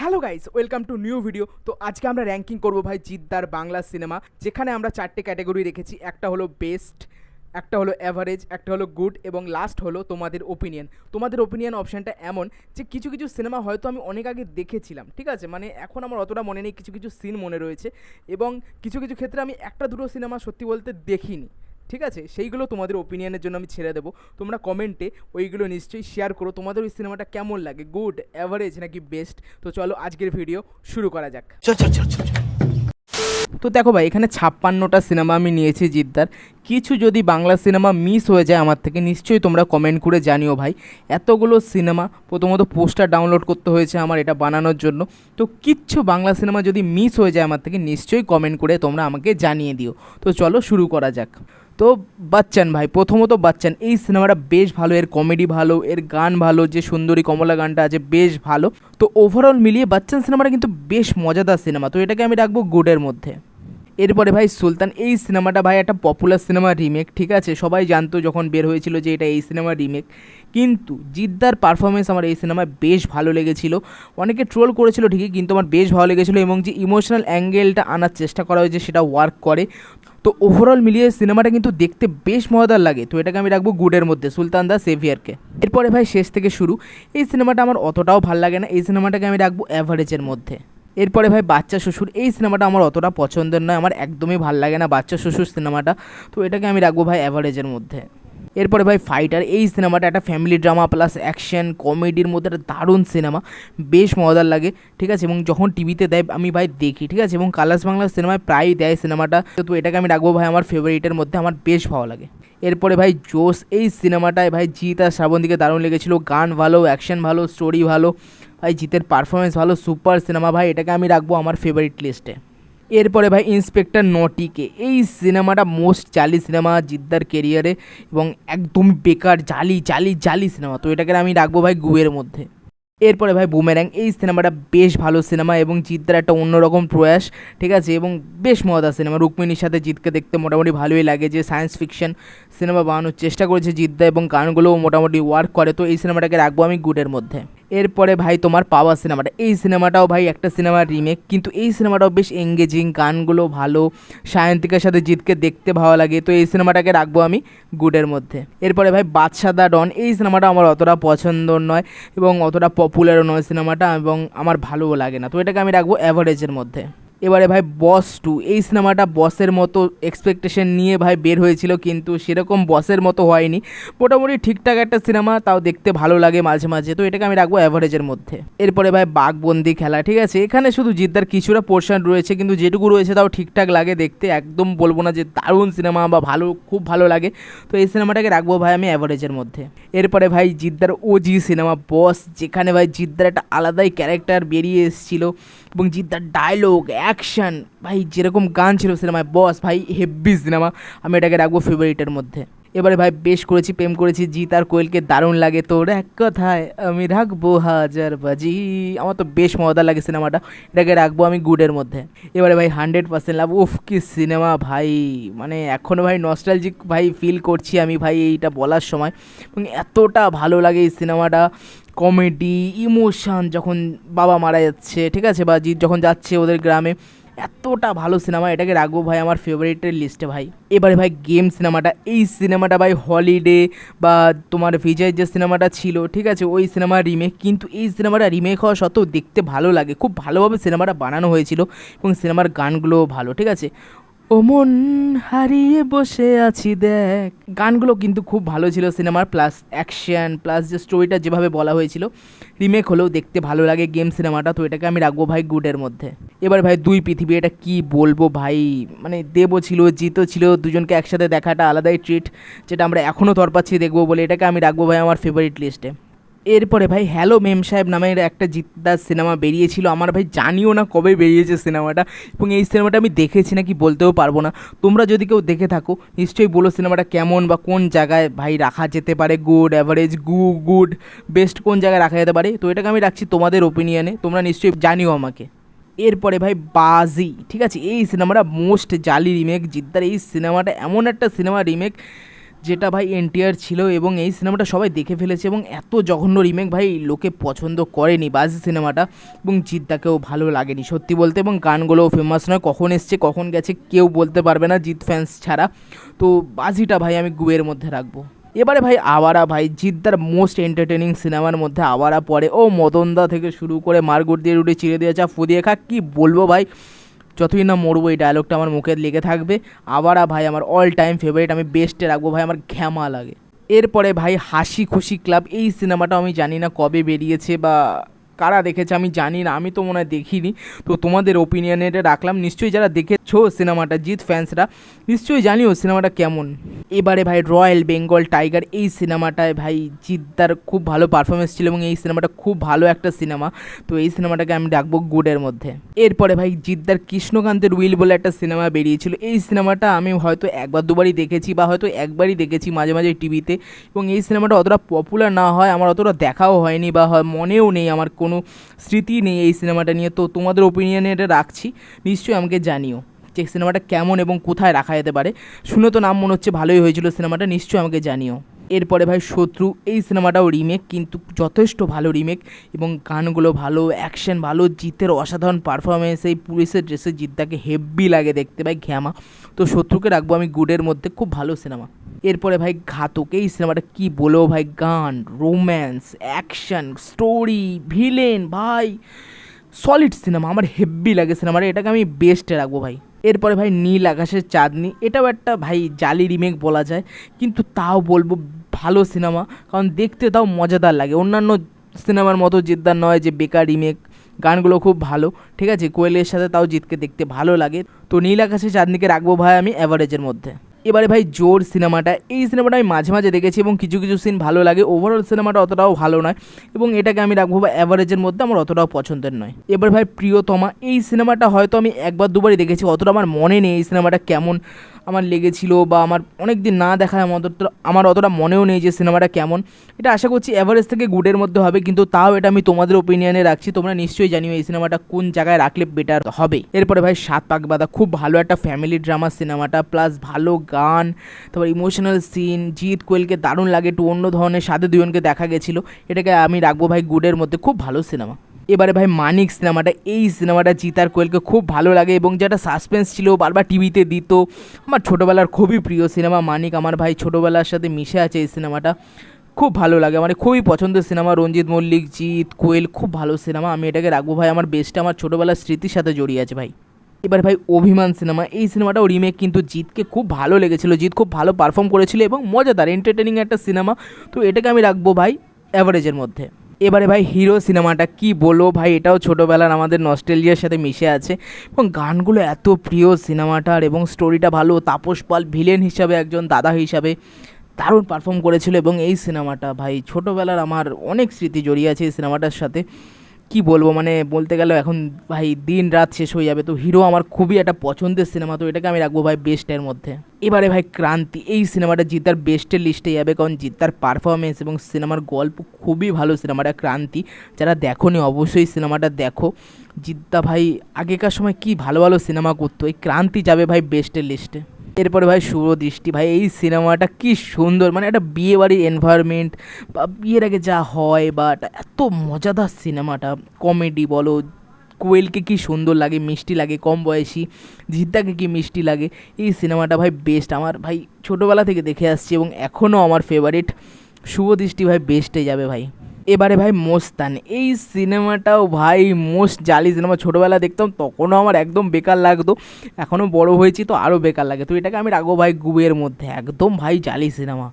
Hello guys, welcome to new video. তো আজকে আমরা র্যাঙ্কিং করব ভাই জিদ্দার বাংলা সিনেমা যেখানে আমরা চারটে ক্যাটাগরি রেখেছি। একটা হলো বেস্ট একটা হলো অ্যাভারেজ একটা হলো গুড এবং লাস্ট হলো তোমাদের ওপিনিয়ন তোমাদের ওপিনিয়ন অপশানটা এমন যে কিছু কিছু সিনেমা হয়তো আমি অনেক আগে দেখেছিলাম, ঠিক আছে? মানে এখন আমার অতটা মনে নেই, কিছু কিছু সিন মনে রয়েছে এবং কিছু কিছু ক্ষেত্রে আমি একটা দুটো সিনেমা সত্যি বলতে দেখিনি। ঠিক আছে? সেইগুলো তোমাদের ওপিনিয়নের জন্য আমি ছেড়ে দেবো। তোমরা কমেন্টে ওইগুলো নিশ্চয়ই শেয়ার করো। তোমাদের ওই সিনেমাটা কেমন লাগে? গুড অ্যাভারেজ নাকি বেস্ট তো চলো আজকের ভিডিও শুরু করা যাক। চল চল চল চল চল। তো দেখো ভাই এখানে ছাপ্পান্নটা সিনেমা আমি নিয়েছি জিদ্দার। কিছু যদি বাংলা সিনেমা মিস হয়ে যায় আমার থেকে নিশ্চয়ই তোমরা কমেন্ট করে জানিও ভাই। এতগুলো সিনেমা প্রথমত পোস্টার ডাউনলোড করতে হয়েছে আমার এটা বানানোর জন্য। তো কিচ্ছু বাংলা সিনেমা যদি মিস হয়ে যায় আমার থেকে নিশ্চয়ই কমেন্ট করে তোমরা আমাকে জানিয়ে দিও। তো চলো শুরু করা যাক। তো বাচ্চান ভাই, প্রথমত বাচ্চান, এই সিনেমাটা বেশ ভালো, এর কমেডি ভালো, এর গান ভালো, যে সুন্দরী কমলা গানটা আছে বেশ ভালো। তো ওভারঅল মিলিয়ে বাচ্চান সিনেমাটা কিন্তু বেশ মজাদার সিনেমা, তো এটাকে আমি রাখব গুডের মধ্যে। এরপরে ভাই সুলতান, এই সিনেমাটা ভাই একটা পপুলার সিনেমা রিমেক ঠিক আছে? সবাই জানতো যখন বের হয়েছিল যে এটা এই সিনেমা রিমেক কিন্তু জিদ্দার পারফরমেন্স আমার এই সিনেমায় বেশ ভালো লেগেছিল। অনেকে ট্রোল করেছিল ঠিকই, কিন্তু আমার বেশ ভালো লেগেছিলো এবং যে ইমোশনাল অ্যাঙ্গেলটা আনার চেষ্টা করা হয়েছে সেটা ওয়ার্ক করে। তো ওভারঅল মিলিয়ে সিনেমাটা কিন্তু দেখতে বেশ মজাদার লাগে। তো এটাকে আমি রাখব গুডের মধ্যে, সুলতান দা সেভিয়ারকে। এরপরে ভাই শেষ থেকে শুরু, এই সিনেমাটা আমার অতটাও ভালো লাগে না। এই সিনেমাটাকে আমি রাখব অ্যাভারেজের মধ্যে। এরপরে ভাই বাচ্চা শ্বশুর, এই সিনেমাটা আমার অতটা পছন্দের নয়, আমার একদমই ভালো লাগে না বাচ্চা শ্বশুর সিনেমাটা তো এটাকে আমি রাখব ভাই অ্যাভারেজের মধ্যে। এরপরে ভাই ফাইটার এই সিনেমাটা একটা ফ্যামিলি ড্রামা প্লাস অ্যাকশন কমেডির মধ্যে একটা দারুণ সিনেমা বেশ মজাদার লাগে, ঠিক আছে? এবং যখন টিভিতে দেয়, আমি ভাই দেখি, ঠিক আছে? এবং কালার্স বাংলা সিনেমায় প্রায়ই দেয় সিনেমাটা তো এটাকে আমি রাখব ভাই আমার ফেভারিটের মধ্যে, আমার বেশ ভালো লাগে। এরপরে ভাই জোস এই সিনেমাটায় ভাই জিৎ আর শ্রাবন্তীকে দারুণ লেগেছিলো, গান ভালো অ্যাকশন ভালো স্টোরি ভালো, ভাই জিতের পারফরমেন্স ভালো সুপার সিনেমা ভাই এটাকে আমি রাখব আমার ফেভারিট লিস্টে এরপরে ভাই ইন্সপেক্টর নটিকে। এই সিনেমাটা মোস্ট জালি সিনেমা জিদ্দার কেরিয়ারে এবং একদম বেকার, জালি জালি জালি সিনেমা। তো এটাকে আমি রাখব ভাই গুয়ের মধ্যে। এরপরে ভাই বুমেরাং, এই সিনেমাটা বেশ ভালো সিনেমা এবং জিদ্দার একটা অন্যরকম প্রয়াস, ঠিক আছে? এবং বেশ মজাদার সিনেমা। রুক্মিণীর সাথে জিতকে দেখতে মোটামুটি ভালোই লাগে যে সায়েন্স ফিকশন সিনেমা বানানোর চেষ্টা করেছে জিদ্দা এবং গানগুলোও মোটামুটি ওয়ার্ক করে। তো এই সিনেমাটাকে রাখব আমি গুডের মধ্যে। এরপরে ভাই তোমার পাওয়া সিনেমাটা। এই সিনেমাটাও ভাই একটা সিনেমার রিমেক কিন্তু এই সিনেমাটাও বেশ এঙ্গেজিং গানগুলো ভালো, সায়ন্তিকার সাথে জিতকে দেখতে ভালো লাগে। তো এই সিনেমাটাকে রাখব আমি গুডের মধ্যে। এরপরে ভাই বাদশাদা ডন, এই সিনেমাটা আমার অতটা পছন্দ নয় এবং অতটা পপুলারও নয় সিনেমাটা এবং আমার ভালোও লাগে না। তো এটাকে আমি রাখব অ্যাভারেজের মধ্যে। এবারে ভাই বস টু এই সিনেমাটা বসের মতো এক্সপেকটেশন নিয়ে ভাই বের হয়েছিল, কিন্তু সেরকম বসের মতো হয়নি। মোটামুটি ঠিকঠাক একটা সিনেমা, তাও দেখতে ভালো লাগে মাঝে মাঝে। তো এটাকে আমি রাখব অ্যাভারেজের মধ্যে। এরপরে ভাই বাঘবন্দি খেলা, ঠিক আছে? এখানে শুধু জিদ্দার কিছুটা পোর্শন রয়েছে, কিন্তু যেটুকু রয়েছে তাও ঠিকঠাক লাগে দেখতে। একদম বলব না যে দারুণ সিনেমা বা ভালো, খুব ভালো লাগে। তো এই সিনেমাটাকে রাখব ভাই আমি অ্যাভারেজের মধ্যে। এরপরে ভাই জিদ্দার ওজি সিনেমা বস যেখানে ভাই জিদ্দার একটা আলাদাই ক্যারেক্টার বেরিয়ে এসেছিল, এবং জিদ্দার ডায়লগ অ্যাকশন ভাই, যেরকম গান ছিল সিনেমায় বস ভাই হেভি সিনেমা আমি এটাকে রাখব ফেভারিটের মধ্যে। এবারে ভাই, বেশ করেছি, প্রেম করেছি, জিৎ আর কোয়েলকে দারুণ লাগে। তোর এক কথায় আমি রাখব হাজার বাজি। আমার তো বেশ মজা লাগে সিনেমাটা। এটাকে রাখব আমি গুডের মধ্যে। এবারে ভাই হান্ড্রেড পার্সেন্ট লাভ উফ, কি সিনেমা ভাই। মানে এখনও ভাই নস্টালজিক ভাই ফিল করছি আমি ভাই এইটা বলার সময়। এবং এতটা ভালো লাগে এই সিনেমাটা। কমেডি ইমোশান যখন বাবা মারা যাচ্ছে, ঠিক আছে? বা জিৎ যখন যাচ্ছে ওদের গ্রামে, এতটা ভালো সিনেমা এটাকে রাখব ভাই আমার ফেভারিটের লিস্টে ভাই। এবারে ভাই গেম সিনেমাটা এই সিনেমাটা ভাই হলিডে বা তোমার বিজয়ের যে সিনেমাটা ছিল, ঠিক আছে? ওই সিনেমার রিমেক কিন্তু এই সিনেমাটা রিমেক হওয়া সত্ত্বেও দেখতে ভালো লাগে। খুব ভালোভাবে সিনেমাটা বানানো হয়েছিল এবং সিনেমার গানগুলোও ভালো, ঠিক আছে? ও মন হারিয়ে বসে আছি, দেখ। গানগুলো কিন্তু খুব ভালো ছিল সিনেমার, প্লাস অ্যাকশন, প্লাস যে স্টোরিটা যেভাবে বলা হয়েছিল, রিমেক হলেও দেখতে ভালো লাগে গেম সিনেমাটা, তো এটাকে আমি রাখব ভাই গুডের মধ্যে। এবার ভাই দুই পৃথিবী, এটা কি বলব ভাই? মানে দেবও ছিল, জিতও ছিল, দুজনকে একসাথে দেখাটা আলাদাই ট্রিট যেটা আমরা এখনও তরপাচ্ছি দেখব বলে, এটাকে আমি রাখব ভাই আমার ফেভারিট লিস্টে এরপরে ভাই হ্যালো মেম সাহেব নামের একটা জিদ্দার সিনেমা বেরিয়েছিল। আমার ভাই জানিও না কবে বেরিয়েছে সিনেমাটা এবং এই সিনেমাটা আমি দেখেছি নাকি বলতেও পারব না। তোমরা যদি কেউ দেখে থাকো, নিশ্চয়ই বলো সিনেমাটা কেমন বা কোন জায়গায় ভাই রাখা যেতে পারে। গুড অ্যাভারেজ গু গুড বেস্ট কোন জায়গায় রাখা যেতে পারে? তো এটাকে আমি রাখছি তোমাদের ওপিনিয়নে তোমরা নিশ্চয়ই জানিও আমাকে। এরপরে ভাই বাজি ঠিক আছে? এই সিনেমাটা মোস্ট জালি রিমেক জিদ্দার এই সিনেমাটা এমন একটা সিনেমা রিমেক যেটা ভাই এনটিআর ছিল এবং এই সিনেমাটা সবাই দেখে ফেলেছে এবং এত জঘন্য রিমেক ভাই লোকে পছন্দ করেনি বাজি সিনেমাটা এবং জিদ্দাকেও ভালো লাগেনি সত্যি বলতে এবং গানগুলোও ফেমাস নয়, কখন এসছে, কখন গেছে কেউ বলতে পারবে না জিৎ ফ্যান্স ছাড়া। তো বাজিটা ভাই আমি গুয়ের মধ্যে রাখব। এবারে ভাই আওয়ারা ভাই জিদ্দার মোস্ট এন্টারটেনিং সিনেমার মধ্যে আওয়ারা পড়ে। ও মদনদা থেকে শুরু করে মারগুট দিয়ে রুটি চিড়ে দিয়ে চা ফুদিয়ে খা, কী বলব ভাই? যতই না মরবো, এই ডায়লগটা আমার মুখে লেগে থাকবে। আবার ভাই, আমার অল টাইম ফেভারিট আমি বেস্টে রাখব। ভাই, আমার ঘ্যামা লাগে। এরপরে ভাই, হাসি খুশি ক্লাব এই সিনেমাটা আমি জানি না কবে বেরিয়েছে বা কারা দেখেছে আমি জানি না, আমি তো মনে হয় দেখিনি। তো তোমাদের ওপিনিয়নে এটা রাখলাম। নিশ্চয়ই যারা দেখেছ সিনেমাটা, জিৎ ফ্যান্সরা নিশ্চয়ই জানিও সিনেমাটা কেমন। এবারে ভাই রয়্যাল বেঙ্গল টাইগার এই সিনেমাটায় ভাই জিদ্দার খুব ভালো পারফরমেন্স ছিল এবং এই সিনেমাটা খুব ভালো একটা সিনেমা। তো এই সিনেমাটাকে আমি ডাকবো গুডের মধ্যে। এরপরে ভাই জিদ্দার কৃষ্ণকান্তের উইল বলে একটা সিনেমা বেরিয়েছিল। এই সিনেমাটা আমি হয়তো একবার দুবারই দেখেছি বা হয়তো একবারই দেখেছি মাঝে মাঝে টিভিতে এবং এই সিনেমাটা অতটা পপুলার না হয়, আমার অতটা দেখাও হয়নি বা মনেও নেই আমার কোনো স্মৃতি নেই এই সিনেমাটা নিয়ে। তো তোমাদের ওপিনিয়নে এটা রাখছি। নিশ্চয়ই আমাকে জানিও যে সিনেমাটা কেমন এবং কোথায় রাখা যেতে পারে। শুনে তো নাম মনে হচ্ছে ভালোই হয়েছিল সিনেমাটা। নিশ্চয়ই আমাকে জানিও। এরপরে ভাই শত্রু, এই সিনেমাটাও রিমেক কিন্তু যথেষ্ট ভালো রিমেক এবং গানগুলো ভালো অ্যাকশন ভালো, জিতের অসাধারণ পারফরমেন্স এই পুলিশের ড্রেসে জিদ্দাকে হেভি লাগে দেখতে ভাই ঘ্যামা তো শত্রুকে রাখব আমি গুডের মধ্যে, খুব ভালো সিনেমা। এরপরে ভাই ঘাতক, এই সিনেমাটা কি বলব ভাই? গান রোম্যান্স অ্যাকশন স্টোরি ভিলেন ভাই সলিড সিনেমা আমার হেভি লাগে সিনেমাটা, এটাকে আমি বেস্টে রাখব ভাই। এরপরে ভাই নীল আকাশের চাঁদনি, এটাও একটা ভাই জালি রিমেক বলা যায়, কিন্তু তাও বলব ভালো সিনেমা, কারণ দেখতে তাও মজাদার লাগে। অন্যান্য সিনেমার মতো জিদ্দার নয় যে বেকার রিমেক গানগুলো খুব ভালো। ঠিক আছে, কোয়েলের সাথে তাও জিতকে দেখতে ভালো লাগে। তো নীল আকাশে চাঁদনিকে রাখব ভাই আমি অ্যাভারেজের মধ্যে। এবারে ভাই জোর সিনেমাটা। এই সিনেমাটা আমি মাঝে মাঝে দেখেছি এবং কিছু কিছু সিন ভালো লাগে। ওভারঅল সিনেমাটা অতটাও ভালো নয় এবং এটাকে আমি রাখব বা অ্যাভারেজের মধ্যে, আমার অতটাও পছন্দের নয়। এবার ভাই প্রিয়তমা, এই সিনেমাটা হয়তো আমি একবার দুবারই দেখেছি, অতটা আমার মনে নেই এই সিনেমাটা কেমন আমার লেগেছিল বা আমার অনেক দিন না দেখা আমার অতটা আমার অতটা মনেও নেই যে সিনেমাটা কেমন। এটা আশা করছি অ্যাভারেজ থেকে গুডের মধ্যে হবে, কিন্তু তাও এটা আমি তোমাদের ওপিনিয়নে রাখছি, তোমরা নিশ্চয়ই জানিও এই সিনেমাটা কোন জায়গায় রাখলে বেটার হবে। এরপরে ভাই সাত পাক বাদা খুব ভালো একটা ফ্যামিলি ড্রামা সিনেমাটা প্লাস ভালো গান, তারপর ইমোশনাল সিন জিৎ কোয়েলকে দারুণ লাগে, একটু অন্য ধরনের সাথে দুজনকে দেখা গেছিল। এটাকে আমি রাখব ভাই গুডের মধ্যে, খুব ভালো সিনেমা এবারে ভাই মানিক সিনেমাটা এই সিনেমাটা জিতার কোয়েলকে খুব ভালো লাগে এবং যেটা সাসপেন্স ছিল, বারবার টিভিতে দিত। আমার ছোটোবেলার খুবই প্রিয় সিনেমা মানিক আমার ভাই ছোটোবেলার সাথে মিশে আছে এই সিনেমাটা খুব ভালো লাগে আমার খুবই পছন্দের সিনেমা রঞ্জিত মল্লিক, জিৎ কোয়েল খুব ভালো সিনেমা আমি এটাকে রাখব ভাই, আমার বেস্টটা আমার ছোটোবেলার স্মৃতির সাথে জড়িয়ে আছে ভাই। এবার ভাই অভিমান সিনেমা। এই সিনেমাটাও রিমেক কিন্তু জিতকে খুব ভালো লেগেছিলো। জিৎ খুব ভালো পারফর্ম করেছিল এবং মজাদার এন্টারটেনিং একটা সিনেমা। তো এটাকে আমি রাখব ভাই অ্যাভারেজের মধ্যে। এবারে ভাই হিরো সিনেমাটা কি বলব ভাই? এটাও ছোটোবেলার আমাদের নস্টেলিয়ার সাথে মিশে আছে। এবং গানগুলো এত প্রিয় সিনেমাটার এবং স্টোরিটা ভালো। তাপস পাল ভিলেন হিসাবে একজন দাদা হিসাবে দারুণ পারফর্ম করেছিল এবং এই সিনেমাটা ভাই ছোটোবেলার আমার অনেক স্মৃতি জড়িয়ে আছে এই সিনেমাটার সাথে। কি বলব মানে বলতে গেলে এখন ভাই দিন রাত শেষ হয়ে যাবে, তো হিরো আমার খুবই একটা পছন্দের সিনেমা তো এটাকে আমি রাখব ভাই বেস্টের মধ্যে। এবারে ভাই ক্রান্তি, এই সিনেমাটা জিতার বেস্টের লিস্টে যাবে, কারণ জিতার পারফরমেন্স এবং সিনেমার গল্প খুবই ভালো সিনেমাটা ক্রান্তি। যারা দেখোনি অবশ্যই সিনেমাটা দেখো। জিদ্দা ভাই, আগেকার সময় কি ভালো ভালো সিনেমা করতো, এই ক্রান্তি যাবে ভাই বেস্টের লিস্টে এরপরে ভাই দৃষ্টি। ভাই, এই সিনেমাটা কি সুন্দর। মানে একটা বিয়ে বাড়ির এনভায়রনমেন্ট বা বিয়ের আগে যা হয় বা এত মজাদার সিনেমাটা। কমেডি বলো, কোয়েলকে কি সুন্দর লাগে, মিষ্টি লাগে, কম বয়সী, জিদ্দাকে কি মিষ্টি লাগে, এই সিনেমাটা ভাই বেস্ট আমার ভাই ছোটোবেলা থেকে দেখে আসছি এবং এখনও আমার ফেভারিট শুভ দৃষ্টি ভাই বেস্টে যাবে ভাই। এবারে ভাই মোস্তান। এই সিনেমাটাও ভাই মোস্ট জালি সিনেমা। ছোটোবেলা দেখতাম, তখনও আমার একদম বেকার লাগতো। এখনও বড় হয়েছি তো আরও বেকার লাগে। তো এটাকে আমি রাখব ভাই গুবের মধ্যে। একদম ভাই জালি সিনেমা।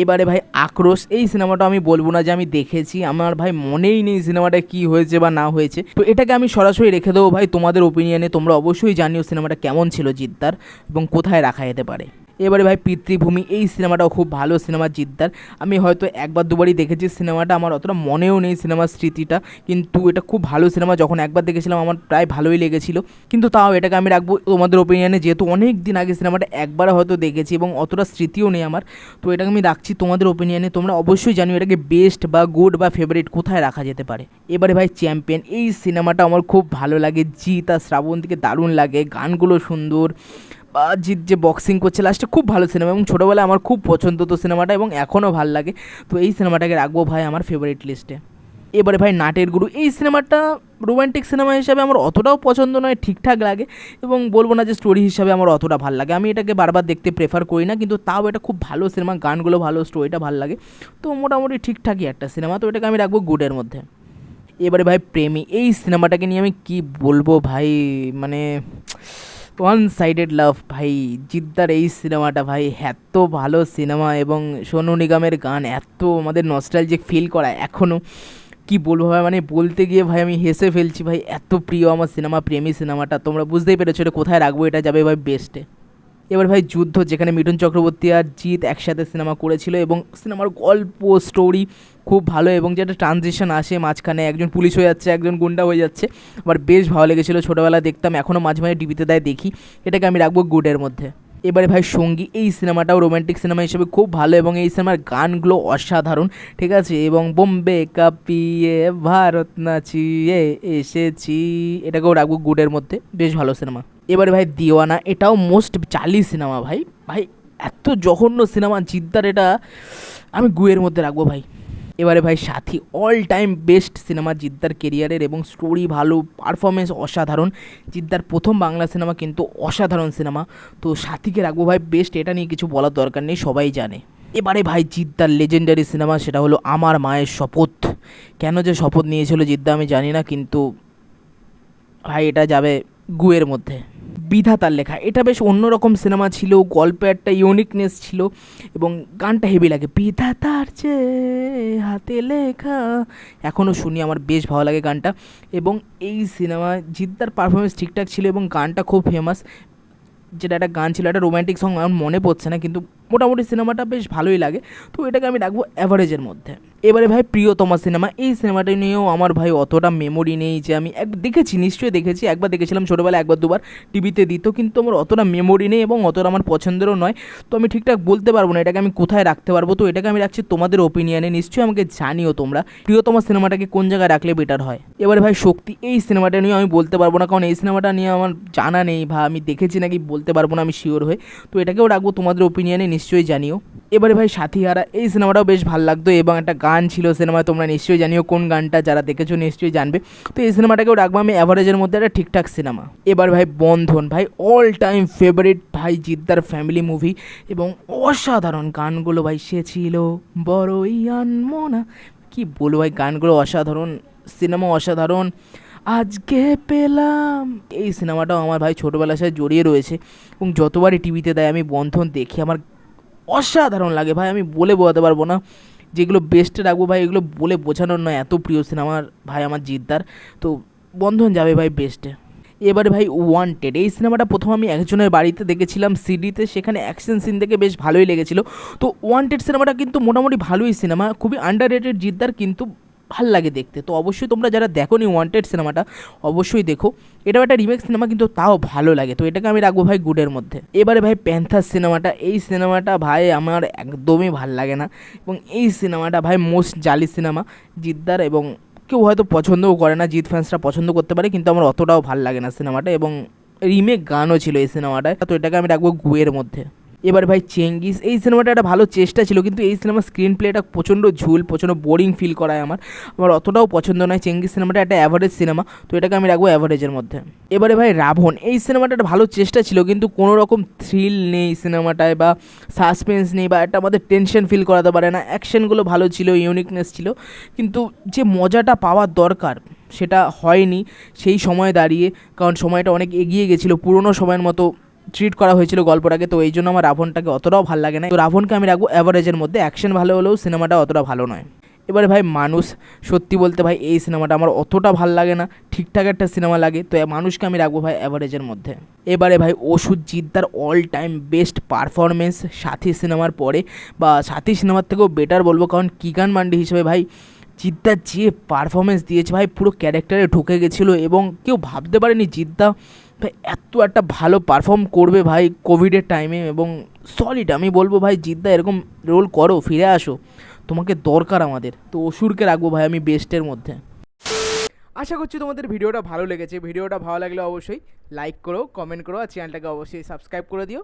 এবারে ভাই আক্রোশ। এই সিনেমাটা আমি বলব না যে আমি দেখেছি। আমার ভাই মনেই নেই সিনেমাটা কি হয়েছে বা না হয়েছে। তো এটাকে আমি সরাসরি রেখে দেবো ভাই তোমাদের ওপিনিয়নে তোমরা অবশ্যই জানিও সিনেমাটা কেমন ছিল জিদ্দার এবং কোথায় রাখা যেতে পারে। এবারে ভাই পিতৃভূমি, এই সিনেমাটাও খুব ভালো সিনেমা জিদ্দার। আমি হয়তো একবার দুবারই দেখেছি, সিনেমাটা আমার অতটা মনেও নেই সিনেমার স্মৃতিটা, কিন্তু এটা খুব ভালো সিনেমা, যখন একবার দেখেছিলাম আমার প্রায় ভালোই লেগেছিল। কিন্তু তাও এটাকে আমি রাখব তোমাদের ওপিনিয়নে যেহেতু অনেক দিন আগে সিনেমাটা একবার হয়তো দেখেছি এবং অতটা স্মৃতিও নেই আমার, তো এটাকে আমি রাখছি তোমাদের ওপিনিয়নে তোমরা অবশ্যই জানিও এটাকে বেস্ট বা গুড বা ফেভারিট কোথায় রাখা যেতে পারে। এবারে ভাই চ্যাম্পিয়ন এই সিনেমাটা আমার খুব ভালো লাগে। জিত আর শ্রাবন্তীকে দারুণ লাগে, গানগুলো সুন্দর জিৎ যে বক্সিং করছে লাস্টে খুব ভালো সিনেমা এবং ছোটোবেলায় আমার খুব পছন্দ তো সিনেমাটা এবং এখনও ভালো লাগে। তো এই সিনেমাটাকে রাখব ভাই আমার ফেভারিট লিস্টে এবারে ভাই নাটের গুরু, এই সিনেমাটা রোমান্টিক সিনেমা হিসাবে আমার অতটাও পছন্দ নয়, ঠিকঠাক লাগে এবং বলব না যে স্টোরি হিসাবে আমার অতটা ভালো লাগে। আমি এটাকে বারবার দেখতে প্রেফার করি না, কিন্তু তাও এটা খুব ভালো সিনেমা গানগুলো ভালো স্টোরিটা ভালো লাগে। তো মোটামুটি ঠিকঠাকই একটা সিনেমা তো এটাকে আমি রাখব গুডের মধ্যে। এবারে ভাই প্রেমী, এই সিনেমাটাকে নিয়ে আমি কি বলব ভাই মানে ওয়ান সাইডেড লাভ ভাই। জিদ্দার এই সিনেমাটা, ভাই, এত ভালো সিনেমা এবং সোনু নিগমের গান এত আমাদের নস্টালজিক ফিল করা এখনও কি বলব ভাই মানে বলতে গিয়ে ভাই, আমি হেসে ফেলছি ভাই, এত প্রিয় আমার সিনেমা, প্রেমী সিনেমাটা। তোমরা বুঝতেই পেরেছ এটা কোথায় রাখব, এটা যাবে ভাই বেস্টে এবার ভাই যুদ্ধ, যেখানে মিঠুন চক্রবর্তী আর জিৎ একসাথে সিনেমা করেছিল এবং সিনেমার গল্প স্টোরি খুব ভালো এবং যেটা ট্রানজিশন আসে মাঝখানে, একজন পুলিশ হয়ে যাচ্ছে, একজন গুন্ডা হয়ে যাচ্ছে, আমার বেশ ভালো লেগেছিলো। ছোটোবেলায় দেখতাম, এখনও মাঝে মাঝে টিভিতে দেয়, দেখি। এটাকে আমি রাখব গুডের মধ্যে। এবারে ভাই সঙ্গী, এই সিনেমাটাও রোমান্টিক সিনেমা হিসেবে খুব ভালো এবং এই সিনেমার গানগুলো অসাধারণ, ঠিক আছে? এবং বোম্বে কাপিয়ে ভারত নাচিয়ে এসেছি। এটাকেও রাখব গুডের মধ্যে, বেশ ভালো সিনেমা এবারে ভাই দিওয়ানা, এটাও মোস্ট চালি সিনেমা ভাই। ভাই, এত জঘন্য সিনেমা জিদ্দার এটা আমি গুয়ের মধ্যে রাখব ভাই। এবারে ভাই Saathi all time best cinema জিদ্দার কেরিয়ারের এবং স্টোরি ভালো পারফরমেন্স অসাধারণ। জিদ্দার প্রথম বাংলা সিনেমা কিন্তু অসাধারণ সিনেমা তো সাথীকে রাখব ভাই বেস্ট এটা নিয়ে কিছু বলার দরকার নেই, সবাই জানে। এবারে ভাই জিদ্দার লেজেন্ডারি সিনেমা সেটা হলো আমার মায়ের শপথ। কেন যে শপথ নিয়েছিল জিদ্দা আমি জানি না, কিন্তু ভাই এটা যাবে গুয়ের মধ্যে। বিধাতার লেখা। এটা বেশ অন্যরকম সিনেমা ছিল, গল্পে একটা ইউনিকনেস ছিল এবং গানটা হেভি লাগে। বিধাতার যে হাতে লেখা। এখনও শুনি, আমার বেশ ভালো লাগে গানটা। এবং এই সিনেমা জিদ্দার পারফরমেন্স ঠিকঠাক ছিল এবং গানটা খুব ফেমাস যেটা একটা গান ছিল, একটা রোম্যান্টিক সং আমার মনে পড়ছে না, কিন্তু মোটামুটি সিনেমাটা বেশ ভালোই লাগে। তো এটাকে আমি রাখব অ্যাভারেজের মধ্যে। এবারে ভাই, প্রিয়তমা সিনেমা, এই সিনেমাটা নিয়েও আমার ভাই অতটা মেমোরি নেই যে আমি এক দেখেছি, নিশ্চয়ই দেখেছি, একবার দেখেছিলাম ছোটোবেলায়, একবার দুবার টিভিতে দিত, কিন্তু আমার অতটা মেমোরি নেই এবং অতটা আমার পছন্দেরও নয়। তো আমি ঠিকঠাক বলতে পারব না, এটাকে আমি কোথায় রাখতে পারব? তো এটাকে আমি রাখছি তোমাদের ওপিনিয়নে নিশ্চয়ই আমাকে জানিও তোমরা। প্রিয়তমা সিনেমাটাকে কোন জায়গায় রাখলে বেটার হয়? এবারে ভাই, শক্তি, এই সিনেমাটা নিয়ে আমি বলতে পারব না, কারণ এই সিনেমাটা নিয়ে আমার জানা নেই বা আমি দেখেছি নাকি বলতে পারব না আমি শিওর হয়ে। তো এটাকেও রাখব তোমাদের ওপিনিয়নে নিশ্চয়ই জানিও। এবারে ভাই সাথীহারা, এই সিনেমাটাও বেশ ভালো লাগতো এবং একটা গান ছিল সিনেমায় তোমরা নিশ্চয়ই জানিও কোন গানটা যারা দেখেছ নিশ্চয়ই জানবে। তো এই সিনেমাটাকেও রাখব আমি অ্যাভারেজের মধ্যে একটা ঠিকঠাক সিনেমা। এবার ভাই বন্ধন, ভাই অল টাইম ফেভারিট ভাই জিদ্দার ফ্যামিলি মুভি এবং অসাধারণ গানগুলো ভাই সে ছিল বড়ই আনমনা। কি বলব ভাই, গানগুলো অসাধারণ, সিনেমা অসাধারণ। আজকে পেলাম। এই সিনেমাটাও আমার ভাই ছোটোবেলার সাথে জড়িয়ে রয়েছে এবং যতবারই টিভিতে দেয় আমি বন্ধন দেখি, আমার অসাধারণ লাগে ভাই, আমি বলে বোঝাতে পারব না। যেগুলো বেস্টে রাখব ভাই, এগুলো বলে বোঝানোর নয়, এত প্রিয় সিনেমার ভাই আমার জিদ্দার। তো বন্ধন যাবে ভাই বেস্টে এবারে ভাই ওয়ান্টেড এই সিনেমাটা প্রথম আমি একজনের বাড়িতে দেখেছিলাম, সিডিতে, সেখানে অ্যাকশন সিন দেখে বেশ ভালোই লেগেছিল। তো ওয়ান্টেড সিনেমাটা কিন্তু মোটামুটি ভালোই সিনেমা খুবই আন্ডার রেটেড জিদ্দার, কিন্তু ভালো লাগে দেখতে। তো অবশ্যই তোমরা যারা দেখো নি ওয়ান্টেড সিনেমাটা অবশ্যই দেখো। এটাও একটা রিমেক সিনেমা কিন্তু তাও ভালো লাগে। তো এটাকে আমি রাখব ভাই গুডের মধ্যে। এবারে ভাই প্যান্থার সিনেমাটা এই সিনেমাটা ভাই আমার একদমই ভালো লাগে না। এবং এই সিনেমাটা ভাই মোস্ট জালি সিনেমা জিদ্দার এবং কেউ হয়তো পছন্দও করে না জিৎ ফ্যান্সরা পছন্দ করতে পারে, কিন্তু আমার অতটাও ভালো লাগে না সিনেমাটা এবং রিমেক গানও ছিল এই সিনেমাটায় তো এটাকে আমি রাখব গুয়ের মধ্যে। এবার ভাই চেঙ্গিস, এই সিনেমাটা একটা ভালো চেষ্টা ছিল, কিন্তু এই সিনেমার স্ক্রিন প্লেটা প্রচণ্ড ঝুল, প্রচণ্ড বোরিং ফিল করায় আমার। আমার অতটাও পছন্দ নয়, চেঙ্গিস সিনেমাটা একটা অ্যাভারেজ সিনেমা, তো এটাকে আমি রাখব অ্যাভারেজের মধ্যে। এবারে ভাই রাবণ, এই সিনেমাটা একটা ভালো চেষ্টা ছিল, কিন্তু কোনো রকম থ্রিল নেই সিনেমাটায় বা সাসপেন্স নেই বা একটা আমাদের টেনশন ফিল করাতে পারে না। অ্যাকশনগুলো ভালো ছিল ইউনিকনেস ছিল, কিন্তু যে মজাটা পাওয়ার দরকার, সেটা হয়নি সেই সময় দাঁড়িয়ে, কারণ সময়টা অনেক এগিয়ে গেছিল, পুরনো সময়ের মতো ট্রিট করা হয়েছিল গল্পটাকে, তো এই জন্য আমার রাবণটাকে অতটাও ভালো লাগে না তো রাবণকে আমি রাখব অ্যাভারেজের মধ্যে অ্যাকশন ভালো হলেও সিনেমাটা অতটা ভালো নয়। এবারে ভাই, মানুষ, সত্যি বলতে ভাই, এই সিনেমাটা আমার অতটা ভালো লাগে না। ঠিকঠাক একটা সিনেমা লাগে, তো মানুষকে আমি রাখব ভাই অ্যাভারেজের মধ্যে। এবারে ভাই ওষুধ জিদ্দার all time best performance Saathi সিনেমার পরে, বা সাথী সিনেমার থেকেও বেটার বলব, কারণ কিগান মান্ডি হিসেবে ভাই জিদ্দার যে পারফরমেন্স দিয়েছে ভাই, পুরো ক্যারেক্টারে ঢুকে গেছিল এবং কেউ ভাবতে পারেনি জিদ্দা ভাই এত একটা ভালো পারফর্ম করবে ভাই কোভিডের টাইমে এবং সলিড আমি বলব ভাই জিদ্দা এরকম রোল করো, ফিরে আসো। তোমাকে দরকার আমাদের, তো অসুরকে রাখব ভাই আমি বেস্টের মধ্যে। আশা করছি তোমাদের ভিডিওটা ভালো লেগেছে, ভিডিওটা ভালো লাগলে অবশ্যই লাইক করো কমেন্ট করো, আর চ্যানেলটাকে অবশ্যই সাবস্ক্রাইব করে দিও।